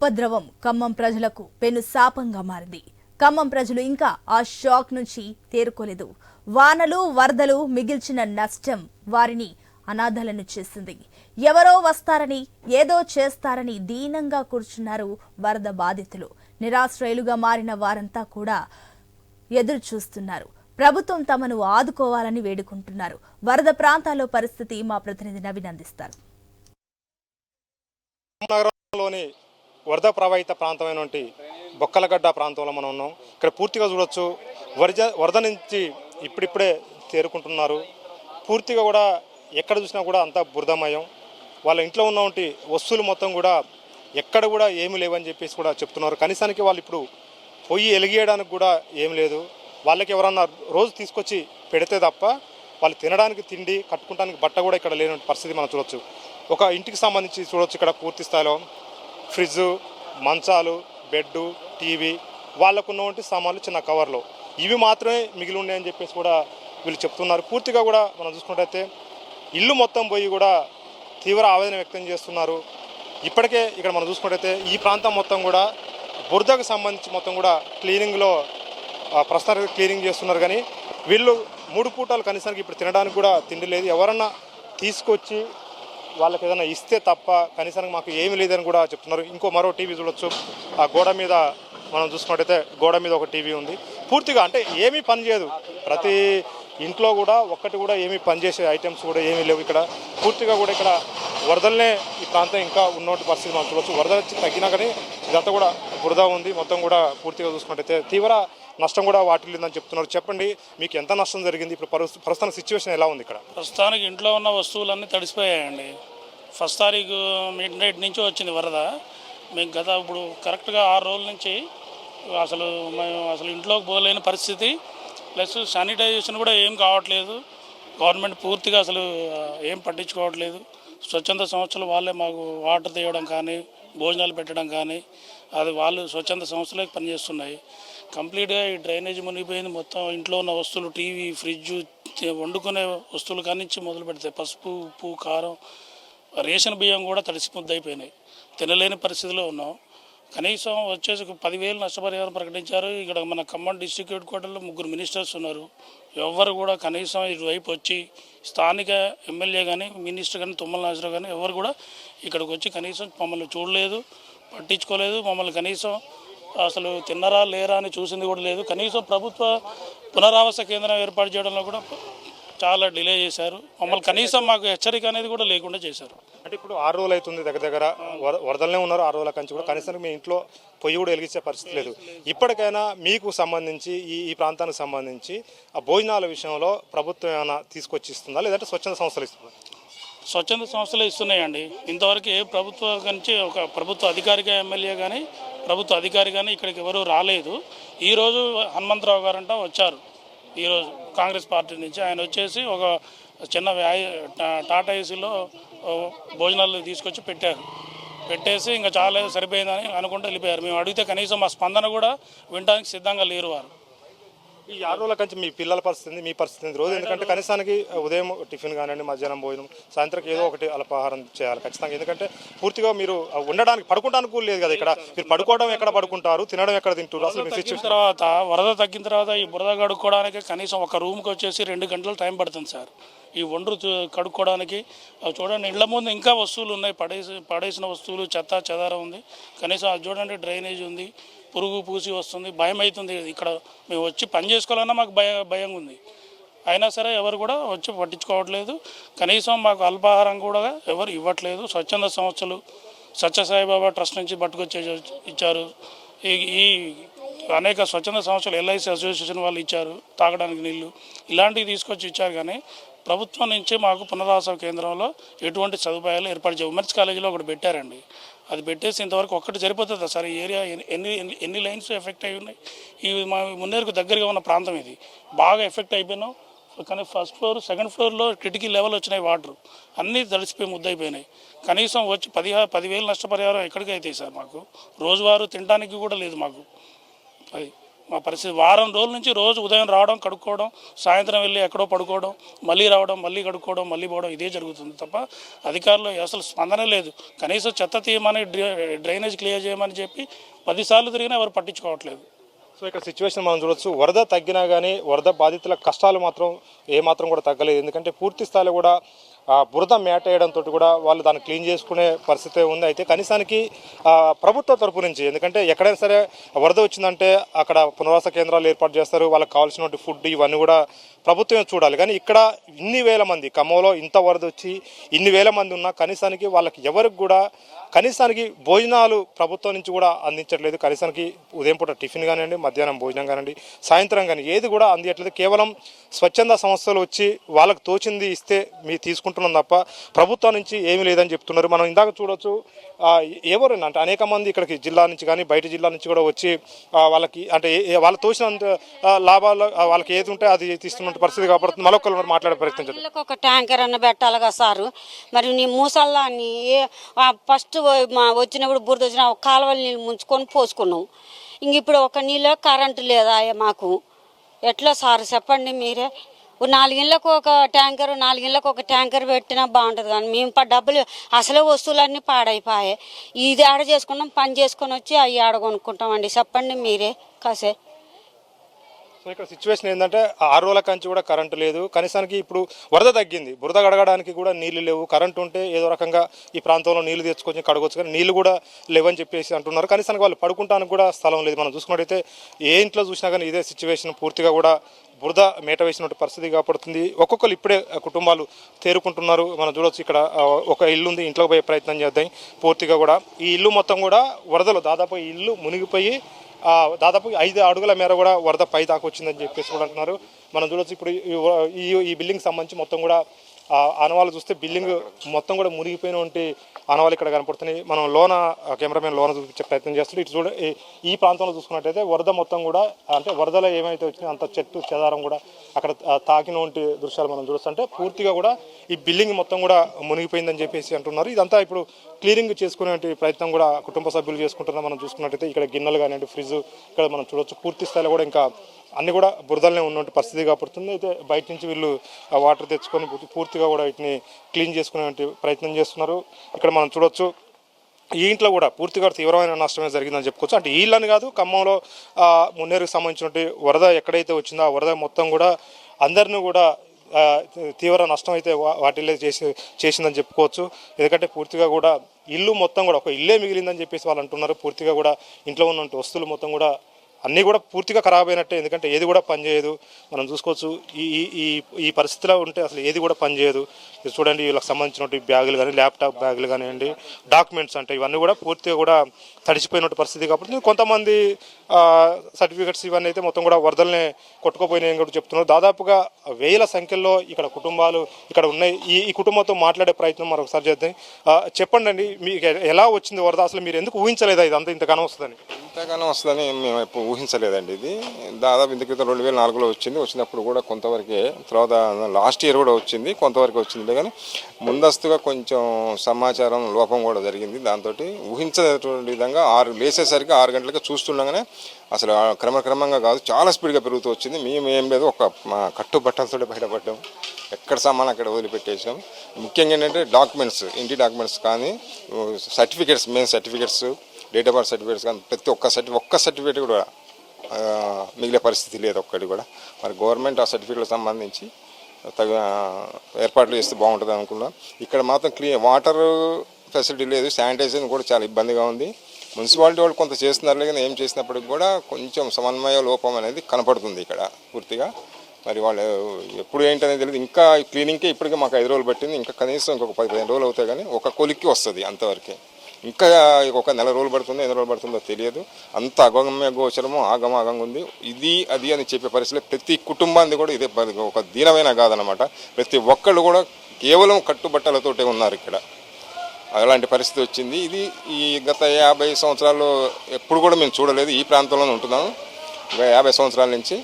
ఉపద్రవం ఖమ్మం ప్రజలకు పెను శాపంగా మారింది. ఖమ్మం ప్రజలు ఇంకా ఆ షాక్ నుంచి తేరుకోలేదు. వానలు వరదలు మిగిల్చిన నష్టం వారిని అనాథలను చేసింది. ఎవరో వస్తారని ఏదో చేస్తారని దీనంగా కూర్చున్నారు వరద బాధితులు. నిరాశ్రయులుగా మారిన వారంతా కూడా ఎదురు చూస్తున్నారు ప్రభుత్వం తమను ఆదుకోవాలని వేడుకుంటున్నారు. వరద ప్రాంతాల్లో పరిస్థితి మా ప్రతినిధిని అభినందిస్తారు వరద ప్రభావిత ప్రాంతమైనటువంటి బొక్కలగడ్డ ప్రాంతంలో మనం ఉన్నాం. ఇక్కడ పూర్తిగా చూడొచ్చు. వరద వరద నుంచి ఇప్పుడిప్పుడే తేరుకుంటున్నారు. పూర్తిగా కూడా ఎక్కడ చూసినా కూడా అంతా బురదమయం. వాళ్ళ ఇంట్లో ఉన్నటువంటి వస్తువులు మొత్తం కూడా ఎక్కడ కూడా ఏమీ లేవని చెప్పేసి కూడా చెప్తున్నారు. కనీసానికి వాళ్ళు ఇప్పుడు పొయ్యి ఎలిగేయడానికి కూడా ఏం లేదు. వాళ్ళకి ఎవరన్నా రోజు తీసుకొచ్చి పెడితే తప్ప వాళ్ళు తినడానికి తిండి కట్టుకోవడానికి బట్ట కూడా ఇక్కడ లేని పరిస్థితి మనం చూడొచ్చు. ఒక ఇంటికి సంబంధించి చూడొచ్చు. ఇక్కడ పూర్తి స్థాయిలో ఫ్రిడ్జ్ మంచాలు బెడ్డు టీవీ వాళ్ళకు ఉన్నటువంటి సామాన్లు చిన్న కవర్లో. ఇవి మాత్రమే మిగిలి ఉన్నాయని చెప్పేసి కూడా వీళ్ళు చెప్తున్నారు. పూర్తిగా కూడా మనం చూసుకున్నట్టయితే ఇల్లు మొత్తం పోయి కూడా తీవ్ర ఆవేదన వ్యక్తం చేస్తున్నారు. ఇప్పటికే ఇక్కడ మనం చూసుకున్నట్టయితే ఈ ప్రాంతం మొత్తం కూడా బురదకు సంబంధించి మొత్తం కూడా క్లీనింగ్లో ఆ, ప్రస్తుతానికి క్లీనింగ్ చేస్తున్నారు. కానీ వీళ్ళు మూడు పూటలు కనీసానికి ఇప్పుడు తినడానికి కూడా తిండి లేదు. ఎవరన్నా తీసుకొచ్చి వాళ్ళకి ఏదైనా ఇస్తే తప్ప కనీసానికి మాకు ఏమీ లేదని కూడా చెప్తున్నారు. ఇంకో మరో టీవీ చూడొచ్చు. ఆ గోడ మీద మనం చూసుకున్నట్టయితే గోడ మీద ఒక టీవీ ఉంది. పూర్తిగా అంటే ఏమీ పని చేయదు. ప్రతి ఇంట్లో కూడా ఒక్కటి కూడా ఏమీ పనిచేసే ఐటమ్స్ కూడా ఏమీ లేవు ఇక్కడ. పూర్తిగా కూడా ఇక్కడ వరదలనే ఈ ప్రాంతం ఇంకా ఉన్నటువంటి పరిస్థితి మనం చూడవచ్చు వరద తగ్గినా కానీ ఇదంతా కూడా బురద ఉంది. మొత్తం కూడా పూర్తిగా చూసుకున్నట్టయితే తీవ్ర నష్టం కూడా వాటిల్లిందని చెప్తున్నారు. చెప్పండి మీకు ఎంత నష్టం జరిగింది? ఇప్పుడు ప్రస్తుతం ప్రస్తుతానికి సిచ్యువేషన్ ఎలా ఉంది ఇక్కడ? ప్రస్తుతానికి ఇంట్లో ఉన్న వస్తువులన్నీ తడిసిపోయాయండి. ఫస్ట్ తారీఖు మిడ్ నైట్ నుంచి వచ్చింది వరద. మేము గత ఇప్పుడు కరెక్ట్గా ఆరు రోజుల నుంచి అసలు మేము అసలు ఇంట్లోకి పోలేని పరిస్థితి. ప్లస్ శానిటైజేషన్ కూడా ఏం కావట్లేదు. గవర్నమెంట్ పూర్తిగా అసలు ఏం పట్టించుకోవట్లేదు. స్వచ్ఛంద సంస్థలు వాళ్ళే మాకు వాటర్ తీయడం కానీ భోజనాలు పెట్టడం కానీ అది వాళ్ళు స్వచ్ఛంద సంస్థలే పనిచేస్తున్నాయి. కంప్లీట్గా ఈ డ్రైనేజ్ మునిగిపోయింది. మొత్తం ఇంట్లో ఉన్న వస్తువులు టీవీ ఫ్రిడ్జ్ వండుకునే వస్తువులు కానించి మొదలు పెడతాయి పసుపు ఉప్పు కారం రేషన్ బియ్యం కూడా తడిసి ముద్దయిపోయినాయి. తినలేని పరిస్థితిలో ఉన్నాం. కనీసం వచ్చేసి పదివేలు నష్టపరిహారం ప్రకటించారు. ఇక్కడ మన ఖమ్మం డిస్టిక్ హెడ్ క్వార్టర్లో ముగ్గురు మినిస్టర్స్ ఉన్నారు. ఎవ్వరు కూడా కనీసం ఇటువైపు వచ్చి స్థానిక ఎమ్మెల్యే కానీ మినిస్టర్ కానీ తుమ్మల నాసరావు కానీ ఎవరు కూడా ఇక్కడికి వచ్చి కనీసం మమ్మల్ని చూడలేదు పట్టించుకోలేదు. మమ్మల్ని కనీసం అసలు తిన్నరా లేరా అని చూసింది కూడా లేదు. కనీసం ప్రభుత్వ పునరావాస కేంద్రం ఏర్పాటు చేయడంలో కూడా చాలా డిలే చేశారు. మమ్మల్ని కనీసం మాకు హెచ్చరిక అనేది కూడా లేకుండా చేశారు. అంటే ఇప్పుడు ఆరు రోజులు అవుతుంది దగ్గర దగ్గర. వర- వరదలనే ఉన్నారు ఆరు రోజుల కంచి కూడా. కనీసం మీ ఇంట్లో పొయ్యి కూడా వెలిగించే పరిస్థితి లేదు. ఇప్పటికైనా మీకు సంబంధించి ఈ ఈ ప్రాంతానికి సంబంధించి ఆ భోజనాల విషయంలో ప్రభుత్వం ఏమైనా తీసుకొచ్చి ఇస్తుందా? లేదంటే స్వచ్ఛంద సంస్థలు ఇస్తుందా స్వచ్ఛంద సంస్థలు ఇస్తున్నాయండి. ఇంతవరకు ఏ ప్రభుత్వ నుంచి ఒక ప్రభుత్వ అధికారిక ఎమ్మెల్యే కానీ ప్రభుత్వ అధికారి కానీ ఇక్కడికి ఎవరు రాలేదు. ఈరోజు హనుమంతరావు గారంట వచ్చారు. ఈరోజు కాంగ్రెస్ పార్టీ నుంచి ఆయన వచ్చేసి ఒక చిన్న వ్యాయ టా- టాటా ఏసీలో భోజనాలు తీసుకొచ్చి పెట్టారు. పెట్టేసి ఇంకా చాలా సరిపోయిందని అనుకుంటూ వెళ్ళిపోయారు. మేము అడిగితే కనీసం మా స్పందన కూడా వినడానికి సిద్ధంగా లేరు వారు. ఈ ఆరు రోజుల కంచి మీ పిల్లల పరిస్థితి మీ పరిస్థితి? రోజు ఎందుకంటే కనీసానికి ఉదయం టిఫిన్ కానివ్వండి మధ్యాహ్నం భోజనం సాయంత్రం ఏదో ఒకటి అల్పాహారం చేయాలి ఖచ్చితంగా. ఎందుకంటే పూర్తిగా మీరు ఉండడానికి పడుకోవడానికి కూడా లేదు కదా ఇక్కడ. మీరు పడుకోవడం ఎక్కడ పడుకుంటారు? తినడం ఎక్కడ తింటారు అసలు తగ్గిన తర్వాత వరద తగ్గిన తర్వాత ఈ బురద కడుక్కోవడానికి కనీసం ఒక రూమ్కి వచ్చేసి రెండు గంటలు టైం పడుతుంది సార్. ఈ ఒండ్రు కడుక్కోవడానికి అవి చూడండి ఇళ్ళ ముందు ఇంకా వస్తువులు ఉన్నాయి. పడేసి పడేసిన వస్తువులు చెత్త చెదారం ఉంది. కనీసం అది చూడండి డ్రైనేజ్ ఉంది. పురుగు పూసి వస్తుంది. భయం అవుతుంది ఇక్కడ మేము వచ్చి పని చేసుకోవాలన్నా మాకు భయ భయంగా ఉంది. అయినా సరే ఎవరు కూడా వచ్చి పట్టించుకోవట్లేదు. కనీసం మాకు అల్పాహారం కూడా ఎవరు ఇవ్వట్లేదు. స్వచ్ఛంద సంస్థలు సత్యసాయిబాబా ట్రస్ట్ నుంచి పట్టుకొచ్చే ఇచ్చారు. ఈ ఈ అనేక స్వచ్ఛంద సంస్థలు ఎల్ఐసి అసోసియేషన్ వాళ్ళు ఇచ్చారు తాగడానికి నీళ్ళు ఇలాంటివి తీసుకొచ్చి ఇచ్చారు కానీ ప్రభుత్వం నుంచి మాకు పునరావాస కేంద్రంలో ఎటువంటి సదుపాయాలు ఏర్పాటు చేయ ఉమెన్స్ కాలేజీలో ఒకటి పెట్టారండి. అది పెట్టేసి ఇంతవరకు ఒక్కటి సరిపోతుందా సార్. ఈ ఏరియా ఎన్ని- ఎన్ని ఎన్ని- లైన్స్ ఎఫెక్ట్ అయి ఉన్నాయి? ఇవి మా మున్నేరుకు దగ్గరగా ఉన్న ప్రాంతం ఇది. బాగా ఎఫెక్ట్ అయిపోయినాం. కానీ ఫస్ట్ ఫ్లోర్ సెకండ్ ఫ్లోర్లో కిటికీ లెవెల్ వచ్చినాయి వాటర్. అన్నీ తడిసిపోయి ముద్దయిపోయినాయి. కనీసం వచ్చి పది పదివేలు నష్టపరిహారం ఎక్కడికి అవుతాయి సార్ మాకు? రోజువారు తినడానికి కూడా లేదు మాకు. అది మా పరిస్థితి. వారం రోజుల నుంచి రోజు ఉదయం రావడం కడుక్కోవడం సాయంత్రం వెళ్ళి ఎక్కడో పడుకోవడం మళ్ళీ రావడం మళ్ళీ కడుక్కోవడం మళ్ళీ పోవడం ఇదే జరుగుతుంది తప్ప అధికారులు అసలు స్పందన లేదు. కనీసం చెత్త తీయమని డ్రైనేజ్ క్లియర్ చేయమని చెప్పి పదిసార్లు తిరిగినా ఎవరు పట్టించుకోవట్లేదు. సో ఇక్కడ సిచ్యువేషన్ మనం చూడొచ్చు. వరద తగ్గినా కానీ వరద బాధితుల కష్టాలు మాత్రం ఏమాత్రం కూడా తగ్గలేదు. ఎందుకంటే పూర్తి స్థాయిలో కూడా బురద మేట వేయడంతో కూడా వాళ్ళు దాన్ని క్లీన్ చేసుకునే పరిస్థితి ఉంది. అయితే కనీసానికి ప్రభుత్వ తరపు నుంచి ఎందుకంటే ఎక్కడైనా సరే వరద వచ్చిందంటే అక్కడ పునరావాస కేంద్రాలు ఏర్పాటు చేస్తారు వాళ్ళకి కావాల్సినటువంటి ఫుడ్ ఇవన్నీ కూడా ప్రభుత్వమే చూడాలి. కానీ ఇక్కడ ఇన్ని వేల మంది ఖమ్మంలో ఇంత వరద వచ్చి ఇన్ని వేల మంది ఉన్నా కనీసానికి వాళ్ళకి ఎవరికి కూడా కనీసానికి భోజనాలు ప్రభుత్వం నుంచి కూడా అందించట్లేదు. కనీసానికి ఉదయం పూట టిఫిన్ కానివ్వండి మధ్యాహ్నం భోజనం కానివ్వండి సాయంత్రం కానీ ఏది కూడా అందియట్లేదు. కేవలం స్వచ్ఛంద సంస్థలు వచ్చి వాళ్ళకి తోచింది ఇస్తే మీరు తీసుకుంటున్నాం తప్ప ప్రభుత్వం నుంచి ఏమీ లేదని చెప్తున్నారు. మనం ఇందాక చూడొచ్చు ఎవరు ఎవరైనా అంటే అనేక మంది ఇక్కడికి జిల్లా నుంచి కానీ బయట జిల్లా నుంచి కూడా వచ్చి వాళ్ళకి అంటే వాళ్ళు తోచిన తోచినంత లాభాలు వాళ్ళకి ఏది ఉంటే అది తీస్తున్న పరిస్థితి కాబట్టి మరొకరు మరి మాట్లాడే ప్రయత్నం ఒక ట్యాంకర్ అన్న పెట్టాలి కదా సారు. మరి నీ మూసల్లాన్ని ఫస్ట్ వచ్చినప్పుడు బురద వచ్చిన కాలువల నీళ్ళు ముంచుకొని పోసుకున్నాం ఇంక ఇప్పుడు ఒక నీళ్ళు కరెంటు లేదా మాకు? ఎట్లా సార్? చెప్పండి మీరే. ఓ నాలుగిళ్ళకు ఒక ట్యాంకర్ నాలుగిళ్ళకు ఒక ట్యాంకర్ పెట్టినా బాగుంటుంది కానీ మేము డబ్బులు అసలే వస్తువులన్నీ పాడైపోయాయి. ఇది ఆడ చేసుకున్నాం పని చేసుకొని వచ్చి అవి ఆడ కొనుక్కుంటామండి. చెప్పండి మీరే. కాసే సో ఇక్కడ సిచ్యువేషన్ ఏంటంటే ఆరు రోజుల కంచి కూడా కరెంటు లేదు. కనీసానికి ఇప్పుడు వరద తగ్గింది. బురద కడగడానికి కూడా నీళ్ళు లేవు. కరెంటు ఉంటే ఏదో రకంగా ఈ ప్రాంతంలో నీళ్ళు తెచ్చుకొని కడగొచ్చు కానీ నీళ్ళు కూడా లేవని చెప్పేసి అంటున్నారు. కనీసానికి వాళ్ళు పడుకుంటానికి కూడా స్థలం లేదు. మనం చూసుకున్నట్టయితే ఏ ఇంట్లో చూసినా కానీ ఇదే సిచ్యువేషన్ పూర్తిగా కూడా బురద మేట వేసినటువంటి పరిస్థితి కాపాడుతుంది ఒక్కొక్కరు ఇప్పుడే కుటుంబాలు తేరుకుంటున్నారు. మనం చూడొచ్చు ఇక్కడ ఒక ఇల్లు ఉంది. ఇంట్లోకి పోయే ప్రయత్నం చేద్దాం. పూర్తిగా కూడా ఈ ఇల్లు మొత్తం కూడా వరదలు దాదాపు ఈ ఇల్లు మునిగిపోయి దాదాపు ఐదు అడుగుల మేర కూడా వరద పై దాకా వచ్చిందని చెప్పేసి కూడా అంటున్నారు. మనం చూడొచ్చు ఇప్పుడు ఈ ఈ ఈ బిల్డింగ్ సంబంధించి మొత్తం కూడా ఆనవాళ్ళు చూస్తే బిల్డింగ్ మొత్తం కూడా మునిగిపోయినటువంటి ఆనవాళ్ళు ఇక్కడ కనపడుతున్నాయి. మనం లోన కెమెరామెన్ లోన చూపించే ప్రయత్నం చేస్తున్నాం ఇటు చూడ ఈ- ప్రాంతంలో చూసుకున్నట్టయితే వరద మొత్తం కూడా అంటే వరదలో ఏమైతే వచ్చినాయో అంత చెట్టు చెదారం కూడా అక్కడ తాకినటువంటి దృశ్యాలు మనం చూస్తుంటే పూర్తిగా కూడా ఈ బిల్డింగ్ మొత్తం కూడా మునిగిపోయిందని చెప్పేసి అంటున్నారు. ఇదంతా ఇప్పుడు క్లీనింగ్ చేసుకునే ప్రయత్నం కూడా కుటుంబ సభ్యులు చేసుకుంటున్నాం మనం చూసుకున్నట్టయితే ఇక్కడ గిన్నెలు కానివ్వండి ఫ్రిడ్జ్ ఇక్కడ మనం చూడొచ్చు. పూర్తి స్థాయిలో కూడా ఇంకా అన్ని కూడా బురదలనే ఉన్నటువంటి పరిస్థితి కాబడుతుంది. అయితే బయట నుంచి వీళ్ళు వాటర్ తెచ్చుకొని పూర్తిగా కూడా వీటిని క్లీన్ చేసుకునే ప్రయత్నం చేస్తున్నారు. ఇక్కడ మనం చూడొచ్చు ఈ ఇంట్లో కూడా పూర్తిగా తీవ్రమైన నష్టమే జరిగిందని చెప్పుకోవచ్చు. అంటే ఈళ్ళని కాదు ఖమ్మంలో మున్నేరుకు సంబంధించినటువంటి వరద ఎక్కడైతే వచ్చిందో ఆ వరద మొత్తం కూడా అందరినీ కూడా తీవ్ర నష్టం అయితే వా- వాటిల్లే చేసి చేసిందని చెప్పుకోవచ్చు. ఎందుకంటే పూర్తిగా కూడా ఇల్లు మొత్తం కూడా ఒక ఇల్లే మిగిలిందని చెప్పేసి వాళ్ళు అంటున్నారు. పూర్తిగా కూడా ఇంట్లో ఉన్న వస్తువులు మొత్తం కూడా అన్నీ కూడా పూర్తిగా ఖరాబ్ అయినట్టే ఎందుకంటే ఏది కూడా పనిచేయదు మనం చూసుకోవచ్చు ఈ ఈ- ఈ ఈ పరిస్థితిలో ఉంటే అసలు ఏది కూడా పనిచేయదు ఇది చూడండి వీళ్ళకి సంబంధించినటువంటి బ్యాగులు కానీ ల్యాప్టాప్ బ్యాగులు కానివ్వండి డాక్యుమెంట్స్ అంటే ఇవన్నీ కూడా పూర్తిగా కూడా తడిచిపోయినటువంటి పరిస్థితి కాబట్టి కొంతమంది సర్టిఫికెట్స్ ఇవన్నీ అయితే మొత్తం కూడా వరదలనే కొట్టుకుపోయినాయని కూడా చెప్తున్నారు. దాదాపుగా వేల సంఖ్యలో ఇక్కడ కుటుంబాలు ఇక్కడ ఉన్నాయి. ఈ ఈ కుటుంబంతో మాట్లాడే ప్రయత్నం మరొకసారి చేద్దాం. చెప్పండి అండి మీకు ఎలా వచ్చింది వరద? అసలు మీరు ఎందుకు ఊహించలేదా ఇది? అంత ఇంతగానో వస్తుందని. ఇంతగానో వస్తుందని మేము ఎప్పుడు ఊహించలేదండి ఇది. దాదాపు ఇంత క్రితం రెండు వేల నాలుగులో వచ్చింది. వచ్చినప్పుడు కూడా కొంతవరకే తర్వాత లాస్ట్ ఇయర్ కూడా వచ్చింది. కొంతవరకు వచ్చింది. కానీ ముందస్తుగా కొంచెం సమాచారం లోపం కూడా జరిగింది. దాంతో ఊహించనటువంటి విధంగా ఆరు లేసేసరికి ఆరు గంటలకి చూస్తుండగానే అసలు ఆ క్రమక్రమంగా కాదు చాలా స్పీడ్గా పెరుగుతూ వచ్చింది. మేము ఏం లేదు ఒక మా కట్టు బట్టలతో బయటపడ్డాం. ఎక్కడ సామాన్ అక్కడ వదిలిపెట్టేసాం. ముఖ్యంగా ఏంటంటే డాక్యుమెంట్స్ ఇంటి డాక్యుమెంట్స్ కానీ certificates main certificates date of birth certificates కానీ ప్రతి ఒక్క సర్టి ఒక్క సర్టిఫికేట్ కూడా మిగిలే పరిస్థితి లేదు ఒక్కటి కూడా. మరి గవర్నమెంట్ ఆ సర్టిఫికేట్లకు సంబంధించి తగ ఏర్పాట్లు చేస్తే బాగుంటుంది అనుకున్నాం. ఇక్కడ మాత్రం క్లీన్ వాటర్ ఫెసిలిటీ లేదు శానిటైజేషన్ కూడా చాలా ఇబ్బందిగా ఉంది. మున్సిపాలిటీ వాళ్ళు కొంత చేస్తున్నారు కానీ ఏం చేసినప్పటికి కూడా కొంచెం సమన్వయ లోపం అనేది కనపడుతుంది ఇక్కడ పూర్తిగా. మరి వాళ్ళు ఎప్పుడు ఏంటనేది తెలియదు ఇంకా క్లీనింగ్కే ఇప్పటికే మాకు ఐదు రోజులు పట్టింది. ఇంకా కనీసం ఇంకొక పది పదిహేను రోజులు అవుతాయి కానీ ఒక కొలిక్కి వస్తుంది అంతవరకే. ఇంకా ఒక నెల రోజులు పడుతుందో ఎన్ని రోజులు పడుతుందో తెలియదు. అంత అగమ్య గోచరము ఆగమాగంగా ఉంది. ఇది అది అని చెప్పే పరిస్థితిలో ప్రతి కుటుంబాన్ని కూడా ఇదే ఒక దీనమైన కాదనమాట ప్రతి ఒక్కళ్ళు కూడా కేవలం కట్టుబట్టలతోటే ఉన్నారు ఇక్కడ. అలాంటి పరిస్థితి వచ్చింది. ఇది ఈ గత యాభై సంవత్సరాల్లో ఎప్పుడు కూడా మేము చూడలేదు. ఈ ప్రాంతంలోనే ఉంటున్నాము యాభై సంవత్సరాల నుంచి.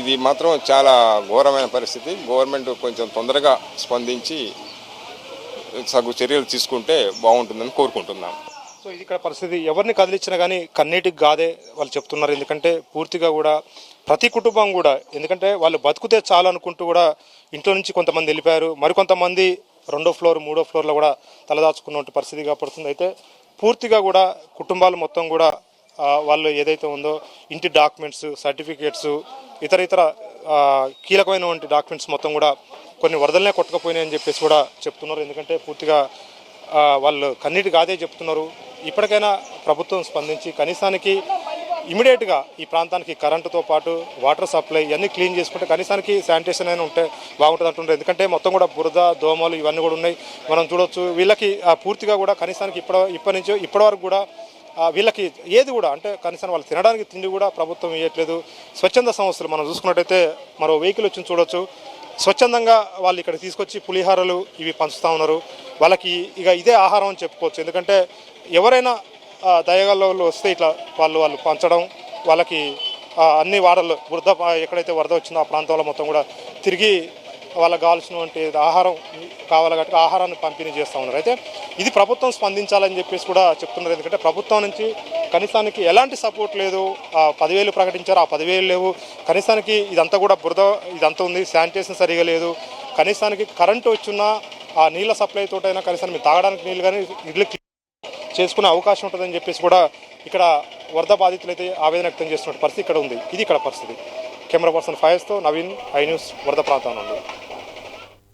ఇది మాత్రం చాలా ఘోరమైన పరిస్థితి. గవర్నమెంట్ కొంచెం తొందరగా స్పందించి సగు చర్యలు తీసుకుంటే బాగుంటుందని కోరుకుంటున్నాం. సో ఇది ఇక్కడ పరిస్థితి ఎవరిని కదిలించినా కానీ కన్నీటికి కాదే వాళ్ళు చెప్తున్నారు. ఎందుకంటే పూర్తిగా కూడా ప్రతి కుటుంబం కూడా ఎందుకంటే వాళ్ళు బతుకుతే చాలు అనుకుంటూ కూడా ఇంట్లో నుంచి కొంతమంది వెళ్ళిపోయారు. మరికొంతమంది రెండో ఫ్లోర్ మూడో ఫ్లోర్లో కూడా తలదాచుకున్నటువంటి పరిస్థితి కాపడుతుంది అయితే పూర్తిగా కూడా కుటుంబాలు మొత్తం కూడా వాళ్ళు ఏదైతే ఉందో ఇంటి డాక్యుమెంట్స్ సర్టిఫికేట్స్ ఇతర ఇతర కీలకమైనటువంటి డాక్యుమెంట్స్ మొత్తం కూడా కొన్ని వరదలనే కొట్టకపోయినాయని చెప్పేసి కూడా చెప్తున్నారు. ఎందుకంటే పూర్తిగా వాళ్ళు కన్నీటి కాదే చెప్తున్నారు. ఇప్పటికైనా ప్రభుత్వం స్పందించి కనీసానికి ఇమీడియట్గా ఈ ప్రాంతానికి కరెంటుతో పాటు వాటర్ సప్లై ఇవన్నీ క్లీన్ చేసుకుంటే కనీసానికి శానిటేషన్ అయినా ఉంటే బాగుంటుంది అంటుంటారు ఎందుకంటే మొత్తం కూడా బురద దోమలు ఇవన్నీ కూడా ఉన్నాయి. మనం చూడొచ్చు వీళ్ళకి ఆ, పూర్తిగా కూడా కనీసానికి ఇప్పటి ఇప్పటి నుంచి ఇప్పటి వరకు కూడా వీళ్ళకి ఏది కూడా అంటే కనీసం వాళ్ళు తినడానికి తిండి కూడా ప్రభుత్వం ఇవ్వట్లేదు స్వచ్ఛంద సంస్థలు మనం చూసుకున్నట్టయితే మరో వెహికల్ వచ్చి చూడొచ్చు. స్వచ్ఛందంగా వాళ్ళు ఇక్కడ తీసుకొచ్చి పులిహారలు ఇవి పంచుతా ఉన్నారు. వాళ్ళకి ఇక ఇదే ఆహారం అని చెప్పుకోవచ్చు. ఎందుకంటే ఎవరైనా దయగల వాళ్ళు వస్తే ఇట్లా వాళ్ళు వాళ్ళు పంచడం వాళ్ళకి అన్ని వాడల్లో వృద్ధ ఎక్కడైతే వరద వచ్చిందో ఆ ప్రాంతంలో మొత్తం కూడా తిరిగి వాళ్ళకి కావాల్సినటువంటి ఆహారం కావాలి కాబట్టి ఆహారాన్ని పంపిణీ చేస్తూ ఉన్నారు. అయితే ఇది ప్రభుత్వం స్పందించాలని చెప్పేసి కూడా చెప్తున్నారు. ఎందుకంటే ప్రభుత్వం నుంచి కనీసానికి ఎలాంటి సపోర్ట్ లేదు. ఆ పదివేలు ప్రకటించారు ఆ పదివేలు లేవు. కనీసానికి ఇదంతా కూడా బురద ఇదంతా ఉంది శానిటేషన్ సరిగా లేదు. కనీసానికి కరెంటు వచ్చిన ఆ నీళ్ళ సప్లై తోటైనా కనీసం మీరు తాగడానికి నీళ్ళు కానీ ఇల్లు చేసుకునే అవకాశం ఉంటుందని చెప్పేసి కూడా ఇక్కడ వరద బాధితులు అయితే ఆవేదన వ్యక్తం చేస్తున్న పరిస్థితి ఇక్కడ ఉంది. ఇది ఇక్కడ పరిస్థితి. కెమెరా పర్సన్ ఫైర్స్తో నవీన్ ఐ న్యూస్ వరద ప్రాంతం నుండి.